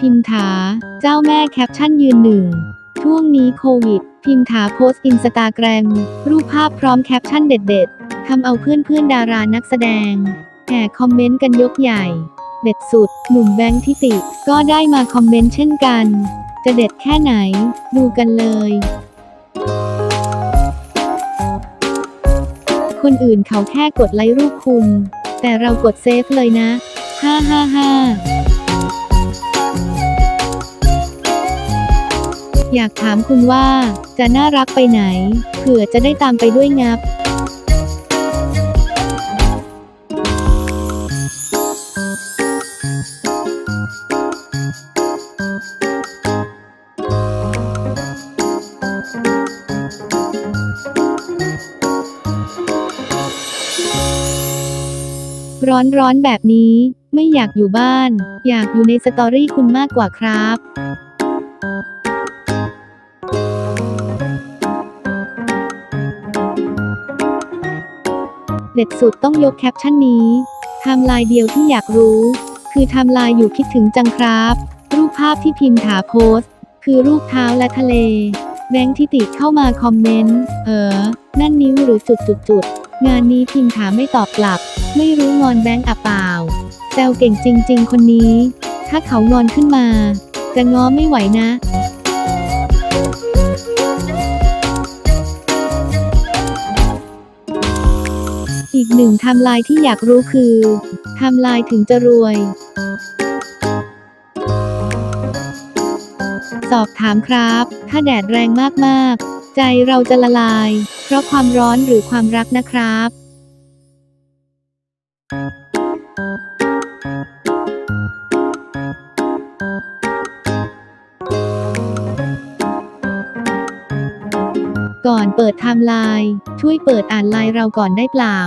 พิมถา เจ้าแม่แคปชั่นยืนหนึ่งช่วงนี้โควิด พิมถาโพสต์อินสตาแกรม รูปภาพพร้อมแคปชั่นเด็ดๆทำเอาเพื่อนๆดารานักแสดงแห่คอมเมนต์กันยกใหญ่ เด็ดสุด หนุ่มแบงค์ทิติ ก็ได้มาคอมเมนต์เช่นกัน จะเด็ดแค่ไหน ดูกันเลย คนอื่นเขาแค่กดไลค์รูปคุณ แต่เรากดเซฟเลยนะ ฮ่าฮ่าฮ่า อยากถามคุณว่า จะน่ารักไปไหน เผื่อจะได้ตามไปด้วยงับร้อนร้อนแบบนี้ไม่อยากอยู่บ้าน อยากอยู่ในสตอรี่คุณมากกว่าครับ เด็ดสุดต้องยกแคปชั่นนี้ไทม์ไลน์เดียวที่อยากรู้ คือไทม์ไลน์อยู่คิดถึงจังครับ รูปภาพที่พิมพ์ถาโพสคือรูปเท้าและทะเล แบงค์ทิติเข้ามาคอมเมนต์ เออ นั่นนิ้วหรือจุดจุดจุดงานนี้พิมพ์ถาไม่ตอบกลับ ไม่รู้งอนแบงค์อะเปล่าแซวเก่งจริง ๆ คนนี้ ถ้าเขางอนขึ้นมา จะง้อไม่ไหวนะ อีกหนึ่งไทม์ไลน์ที่อยากรู้คือไทม์ไลน์ถึงจะรวย สอบถามครับ ถ้าแดดแรงมากๆ ใจเราจะละลาย เพราะความร้อนหรือความรักนะครับ ก่อนเปิดไทม์ไลน์ ช่วยเปิดอ่านไลน์เราก่อนได้เปล่า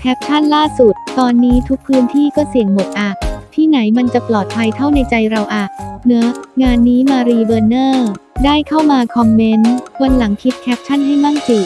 แคปชั่นล่าสุด ตอนนี้ทุกพื้นที่ก็เสี่ยงหมดอะ ที่ไหนมันจะปลอดภัยเท่าในใจเราอะ เนอะ งานนี้มารีเบอร์เนอร์ ได้เข้ามาคอมเมนต์ วันหลังคิดแคปชั่นให้มั่งจิ